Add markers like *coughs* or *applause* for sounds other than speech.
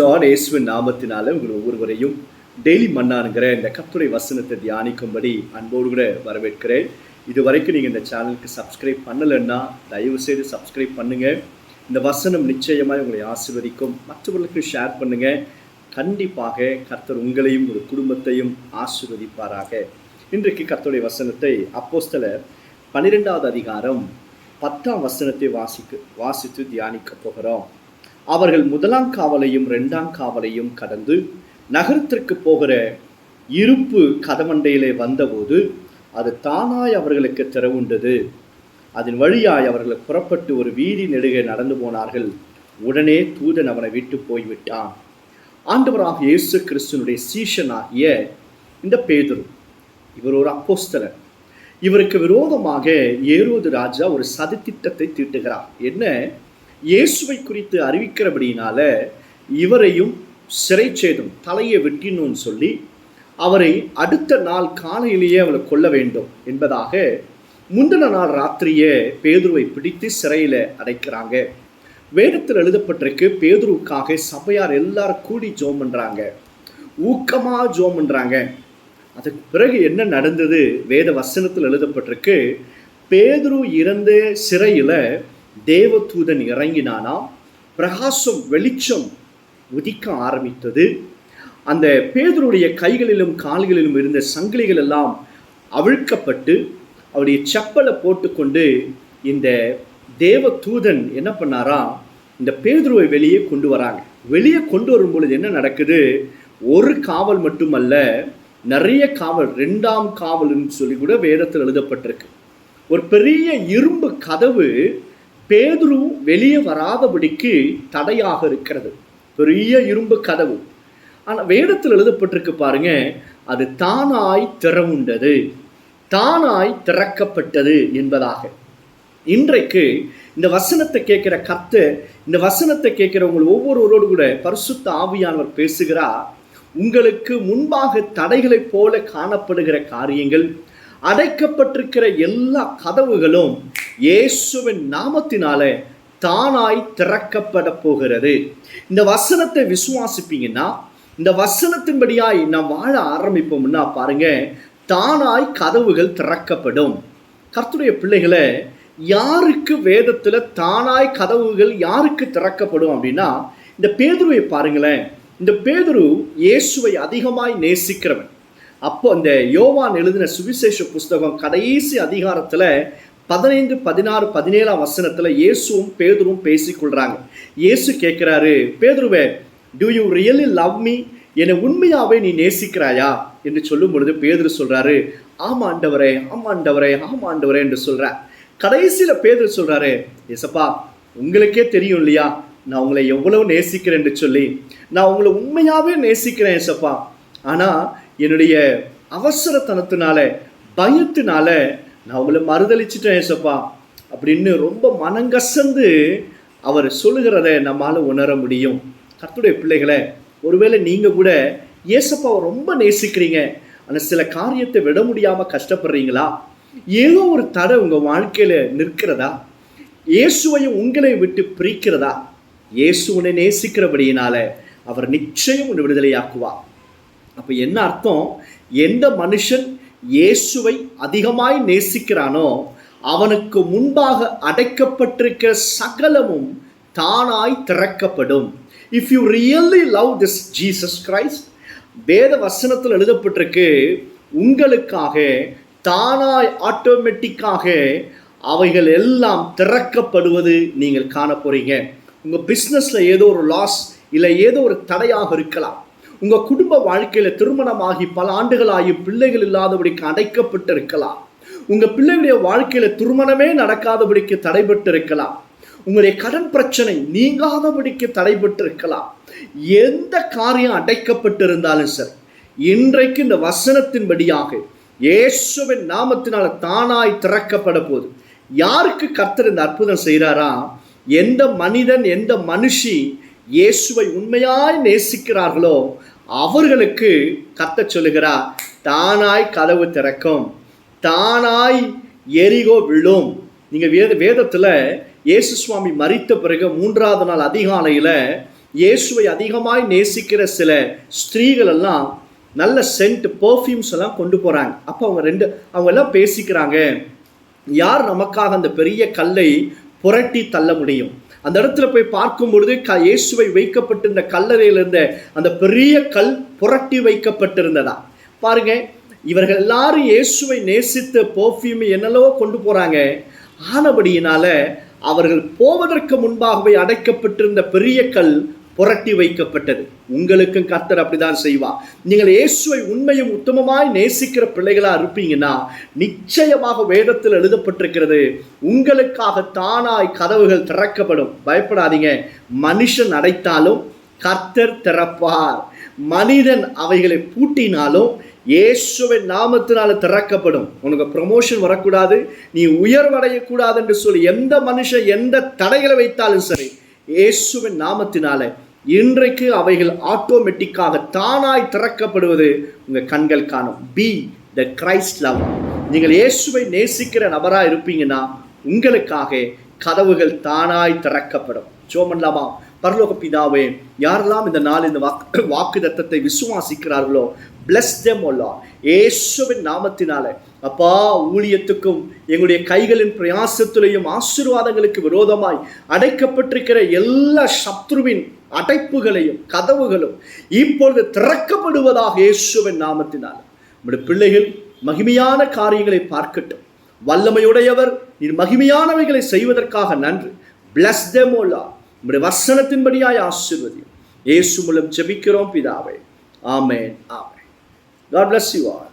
Lord இயேசுவின் நாமத்தினால உங்கள் ஒவ்வொருவரையும் டெய்லி மன்னானுங்கிற இந்த கத்துரை வசனத்தை தியானிக்கும்படி அன்போடு கூட வரவேற்கிறேன். இது வரைக்கும் நீங்கள் இந்த சேனலுக்கு சப்ஸ்கிரைப் பண்ணலைன்னா தயவு செய்து சப்ஸ்கிரைப் பண்ணுங்கள் இந்த வசனம் நிச்சயமாக உங்களை ஆசிர்வதிக்கும். மற்றவர்களுக்கு ஷேர் பண்ணுங்கள் கண்டிப்பாக கர்த்தர் உங்களையும் ஒரு குடும்பத்தையும் ஆசிர்வதிப்பாராக. இன்றைக்கு கர்த்தருடைய வசனத்தை அப்போஸ்தல பன்னிரெண்டாவது அதிகாரம் பத்தாம் வசனத்தை வாசிக்க வாசித்து தியானிக்க போகிறோம். அவர்கள் முதலாம் காவலையும் ரெண்டாம் காவலையும் கடந்து நகரத்திற்கு போகிற இருப்பு கதமண்டையிலே வந்தபோது அது தானாய் அவர்களுக்கு திறவுண்டது. அதன் வழியாய் அவர்கள் புறப்பட்டு ஒரு வீதி நெடுகை நடந்து போனார்கள். உடனே தூதன் அவனை விட்டு போய்விட்டான். ஆண்டவராக இயேசு கிறிஸ்துனுடைய சீஷனாகிய இந்த பேதுரு இவர் ஒரு அப்போஸ்தலர். இவருக்கு விரோதமாக ஏரோது ராஜா ஒரு சதித்திட்டத்தை தீட்டுகிறார். என்ன? இயேசுவை குறித்து அறிவிக்கிறபடியினால இவரையும் சிறைச்சேதம் தலையை வெட்டினோன்னு சொல்லி அவரை அடுத்த நாள் காலையிலேயே அவளை கொல்ல வேண்டும் என்பதாக முந்தின நாள் ராத்திரியே பேதுருவை பிடித்து சிறையில் அடைக்கிறாங்க. வேதத்தில் எழுதப்பட்டிருக்கு பேதுருவுக்காக சபையார் எல்லாரும் கூடி ஜோம் பண்ணுறாங்க ஊக்கமாக ஜோம் பண்ணுறாங்க அதுக்கு பிறகு என்ன நடந்தது? வேத வசனத்தில் எழுதப்பட்டிருக்கு பேதுரு இறந்த சிறையில் தேவதூதன் இறங்கினானா பிரகாசம் வெளிச்சம் உதிக்க ஆரம்பித்தது. அந்த பேதருடைய கைகளிலும் கால்களிலும் இருந்த சங்கிலிகள் எல்லாம் அவிழ்க்கப்பட்டு அவருடைய செப்பலை போட்டுக்கொண்டு இந்த தேவ தூதன் என்ன பண்ணாரா இந்த பேதுருவை வெளியே கொண்டு வராங்க. வெளியே கொண்டு வரும் பொழுது என்ன நடக்குது? ஒரு காவல் மட்டுமல்ல நிறைய காவல் ரெண்டாம் காவல்னு சொல்லி கூட வேதத்தில் எழுதப்பட்டிருக்கு. ஒரு பெரிய இரும்பு கதவு பேதுரு வெளியே வராதபடிக்கு தடையாக இருக்கிறது. பெரிய இரும்பு கதவு. ஆனால் வேடத்தில் எழுதப்பட்டிருக்கு பாருங்க அது தானாய் திறவுண்டது. தானாய் திறக்கப்பட்டது என்பதாக. இன்றைக்கு இந்த வசனத்தை கேட்கிற கத்து இந்த வசனத்தை கேட்குறவங்க ஒவ்வொருவரோடு கூட பரிசுத்த ஆவியானவர் பேசுகிறார். உங்களுக்கு முன்பாக தடைகளைப் போல காணப்படுகிற காரியங்கள் அடைக்கப்பட்டிருக்கிற எல்லா கதவுகளும் இயேசுவின் நாமத்தினாலே தானாய் திறக்கப்பட போகிறது. இந்த வசனத்தை விசுவாசிப்பீங்கன்னா இந்த வசனத்தின்படியாய் நாம் வாழ ஆரம்பிப்போம்னா பாருங்க தானாய் கதவுகள் திறக்கப்படும். கர்த்துடைய பிள்ளைகளை யாருக்கு வேதத்தில் தானாய் கதவுகள் யாருக்கு திறக்கப்படும் அப்படின்னா இந்த பேதுருவை பாருங்களேன். இந்த பேதுரு இயேசுவை அதிகமாய் நேசிக்கிறவன். அப்போ அந்த யோவான் எழுதின சுவிசேஷ புஸ்தகம் கடைசி அதிகாரத்தில் பதினைந்து பதினாறு பதினேழாம் வசனத்தில் இயேசுவும் பேதுரும் பேசிக்கொள்கிறாங்க இயேசு கேட்குறாரு பேதுருவே do you really love me என்னை உண்மையாகவே நீ நேசிக்கிறாயா? என்று சொல்லும் பொழுது பேதுரு சொல்கிறாரு ஆமா ஆண்டவரே ஆமா ஆண்டவரே ஆமா ஆண்டவரே என்று சொல்றார். கடைசியில் பேதுரு சொல்கிறாரு எசப்பா உங்களுக்கே தெரியும் இல்லையா? நான் உங்களை எவ்வளவு நேசிக்கிறேன் என்று சொல்லி நான் உங்களை உண்மையாகவே நேசிக்கிறேன் எசப்பா ஆனால் என்னுடைய அவசரத்தனத்தினால பயத்தினால நான் உங்களை மறுதளிச்சிட்டேன் ஏசப்பா அப்படின்னு ரொம்ப மனங்கசந்து அவர் சொல்லுகிறத நம்மால் உணர முடியும். கத்துடைய பிள்ளைகளை ஒருவேளை நீங்கள் கூட ஏசப்பாவை ரொம்ப நேசிக்கிறீங்க ஆனால் சில காரியத்தை விட முடியாமல் கஷ்டப்படுறீங்களா? ஏதோ ஒரு தடை உங்கள் வாழ்க்கையில் நிற்கிறதா? இயேசுவையும் உங்களை விட்டு பிரிக்கிறதா? இயேசு உன்னை நேசிக்கிறபடியினால அவர் நிச்சயம் உன்னை விடுதலையாக்குவார். அப்போ என்ன அர்த்தம்? எந்த மனுஷன் இயேசுவை அதிகமாய் நேசிக்கிறானோ அவனுக்கு முன்பாக அடைக்கப்பட்டிருக்கிற சகலமும் தானாய் திறக்கப்படும். If you really love this Jesus Christ வேத வசனத்தில் எழுதப்பட்டிருக்கு உங்களுக்காக தானாய் ஆட்டோமேட்டிக்காக அவைகள் எல்லாம் திறக்கப்படுவது நீங்கள் காண போறீங்க உங்கள் பிஸ்னஸில் ஏதோ ஒரு லாஸ் இல்லை ஏதோ ஒரு தடையாக இருக்கலாம். உங்கள் குடும்ப வாழ்க்கையில் திருமணமாகி பல ஆண்டுகளாகி பிள்ளைகள் இல்லாதபடிக்கு அடைக்கப்பட்டு இருக்கலாம் உங்கள் பிள்ளைகளுடைய வாழ்க்கையில் திருமணமே நடக்காதபடிக்கு தடைபட்டு இருக்கலாம் உங்களுடைய கடன் பிரச்சனை நீங்காதபடிக்கு தடைபட்டு இருக்கலாம் எந்த காரியம் அடைக்கப்பட்டிருந்தாலும் சரி இன்றைக்கு இந்த வசனத்தின்படியாக இயேசுவின் நாமத்தினால தானாய் திறக்கப்பட போகுது யாருக்கு கர்த்தர் இந்த அற்புதம் செய்கிறாரா எந்த மனிதன் எந்த மனுஷி இயேசுவை உண்மையாய் நேசிக்கிறார்களோ அவர்களுக்கு கத்த சொல்லுகிறார் தானாய் கதவு திறக்கும் தானாய் எரிகோ விழும். நீங்கள் வேத வேதத்தில் இயேசு சுவாமி மறித்த பிறகு மூன்றாவது நாள் அதிகாலையில் இயேசுவை அதிகமாய் நேசிக்கிற சில ஸ்திரீகள் எல்லாம் நல்ல சென்ட் பர்ஃப்யூம்ஸ் எல்லாம் கொண்டு போகிறாங்க அப்போ அவங்க ரெண்டு அவங்க எல்லாம் பேசிக்கிறாங்க யார் நமக்காக அந்த பெரிய கல்லை புரட்டி தள்ள முடியும்? அந்த இடத்துல போய் பார்க்கும் பொழுது க இயேசுவை வைக்கப்பட்டிருந்த கல்லறையில் இருந்த அந்த பெரிய கல் புரட்டி வைக்கப்பட்டிருந்ததா. பாருங்க இவர்கள் எல்லாரும் இயேசுவை நேசித்த பெர்ஃப்யூம் என்னெல்லவோ கொண்டு போகிறாங்க ஆனபடியினால அவர்கள் போவதற்கு முன்பாகவே அடைக்கப்பட்டிருந்த பெரிய கல் புரட்டி வைக்கப்பட்டது. உங்களுக்கும் கர்த்தர் அப்படிதான் செய்வா நீங்கள் இயேசுவை உண்மையும் உத்தமமாய் நேசிக்கிற பிள்ளைகளா இருப்பீங்கன்னா நிச்சயமாக வேதத்தில் எழுதப்பட்டிருக்கிறது உங்களுக்காக தானாய் கதவுகள் திறக்கப்படும். பயப்படாதீங்க. மனுஷன் அடைத்தாலும் கர்த்தர் திறப்பார். மனிதன் அவைகளை பூட்டினாலும் இயேசுவின் நாமத்தினால திறக்கப்படும். உனக்கு ப்ரமோஷன் வரக்கூடாது. நீ உயர்வடையக்கூடாது என்று சொல்லி எந்த மனுஷன் எந்த தடைகளை வைத்தாலும் சரி இயேசுவின் நாமத்தினால இன்றைக்கு அவைகள் ஆட்டோமேட்டிக்காக தானாய் திறக்கப்படுவது உங்கள் கண்கள் காணும். பி த கிரைஸ்ட் லவ் நீங்கள் இயேசுவை நேசிக்கிற நபராக இருப்பீங்கன்னா உங்களுக்காக கதவுகள் தானாய் திறக்கப்படும். சோமன்லாமா பரலோக பிதாவே யாரெல்லாம் இந்த நாள் இந்த வாக்கு *coughs* வாக்கு தத்தத்தை விசுவாசிக்கிறார்களோ பிளஸ் தெம் ஒல்லா ஏசுவின் நாமத்தினால அப்பா ஊழியத்துக்கும் எங்களுடைய கைகளின் பிரயாசத்திலையும் ஆசீர்வாதங்களுக்கு விரோதமாய் அடைக்கப்பட்டிருக்கிற எல்லா சத்ருவின் அடைப்புகளையும் கதவுகளும் இப்பொழுது திறக்கப்படுவதாக இயேசுவின் நாமத்தினால். நம்முடைய பிள்ளைகள் மகிமையான காரியங்களை பார்க்கட்டும். வல்லமையுடையவர் நீர் மகிமையானவைகளை செய்வதற்காக நன்றி. பிளஸ் தெமோலா நம்முடைய வசனத்தின்படியாய் ஆசீர்வதி இயேசு மூலம் ஜெபிக்கிறோம் பிதாவே. ஆமேன் ஆமேன். God bless you R